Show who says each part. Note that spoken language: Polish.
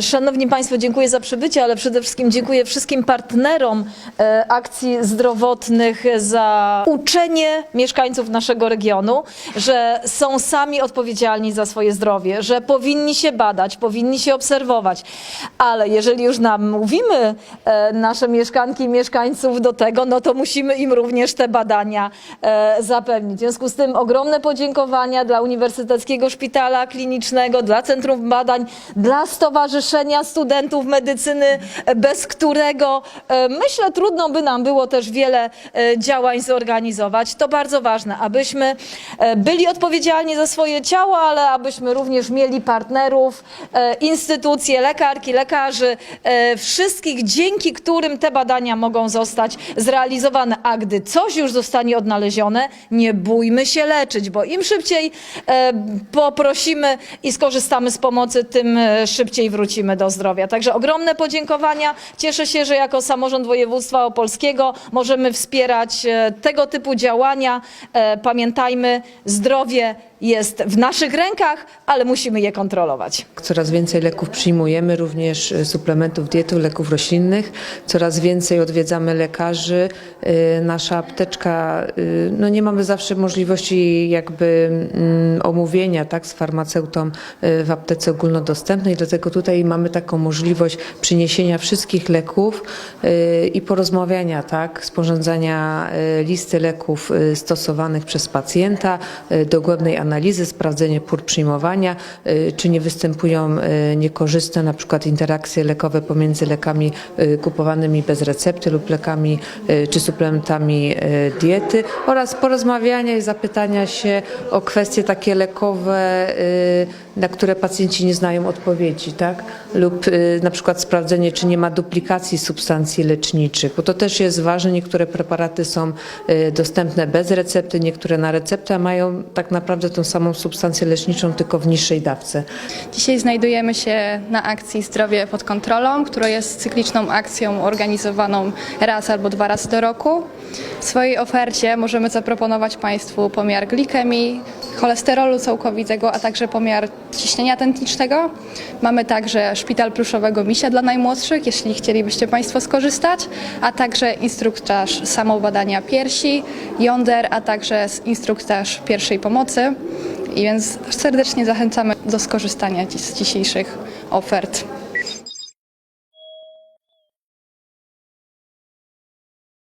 Speaker 1: Szanowni Państwo, dziękuję za przybycie, ale przede wszystkim dziękuję wszystkim partnerom e, akcji zdrowotnych za uczenie mieszkańców naszego regionu, że są sami odpowiedzialni za swoje zdrowie, że powinni się badać, powinni się obserwować. Ale jeżeli już nam mówimy e, nasze mieszkanki i mieszkańców do tego, no to musimy im również te badania e, zapewnić. W związku z tym ogromne podziękowania dla Uniwersyteckiego Szpitala Klinicznego, dla Centrum Badań, dla Stowarzyszenia Studentów Medycyny, e, bez którego e, myślę trudno by nam było też wiele e, działań zorganizować. To bardzo ważne, abyśmy byli odpowiedzialni za swoje ciało, ale abyśmy również mieli partnerów, instytucje, lekarki, lekarzy, wszystkich, dzięki którym te badania mogą zostać zrealizowane. A gdy coś już zostanie odnalezione, nie bójmy się leczyć, bo im szybciej poprosimy i skorzystamy z pomocy, tym szybciej wrócimy do zdrowia. Także ogromne podziękowania. Cieszę się, że jako samorząd województwa opolskiego możemy wspierać e, tego typu działania. E, Pamiętajmy, zdrowie jest w naszych rękach, ale musimy je kontrolować.
Speaker 2: Coraz więcej leków przyjmujemy, również y, suplementów diety, leków roślinnych. Coraz więcej odwiedzamy lekarzy. Nasza apteczka, no nie mamy zawsze możliwości jakby mm, omówienia tak, z farmaceutą w aptece ogólnodostępnej, dlatego tutaj mamy taką możliwość przyniesienia wszystkich leków y, i porozmawiania, tak, sporządzania y, listy leków y, stosowanych przez pacjenta, dogłębnej analizy, sprawdzenie pór przyjmowania, czy nie występują niekorzystne na przykład interakcje lekowe pomiędzy lekami kupowanymi bez recepty lub lekami czy suplementami diety oraz porozmawiania i zapytania się o kwestie takie lekowe, na które pacjenci nie znają odpowiedzi, tak? Lub y, na przykład sprawdzenie, czy nie ma duplikacji substancji leczniczych, bo to też jest ważne. Niektóre preparaty są y, dostępne bez recepty, niektóre na receptę, a mają tak naprawdę tą samą substancję leczniczą, tylko w niższej dawce.
Speaker 3: Dzisiaj znajdujemy się na akcji Zdrowie pod kontrolą, która jest cykliczną akcją organizowaną raz albo dwa razy do roku. W swojej ofercie możemy zaproponować Państwu pomiar glikemii, cholesterolu całkowitego, a także pomiar ciśnienia tętniczego. Mamy także szpital pluszowego misia dla najmłodszych, jeśli chcielibyście Państwo skorzystać, a także instruktaż samobadania piersi, jąder, a także instruktaż pierwszej pomocy. I więc serdecznie zachęcamy do skorzystania z dzisiejszych ofert.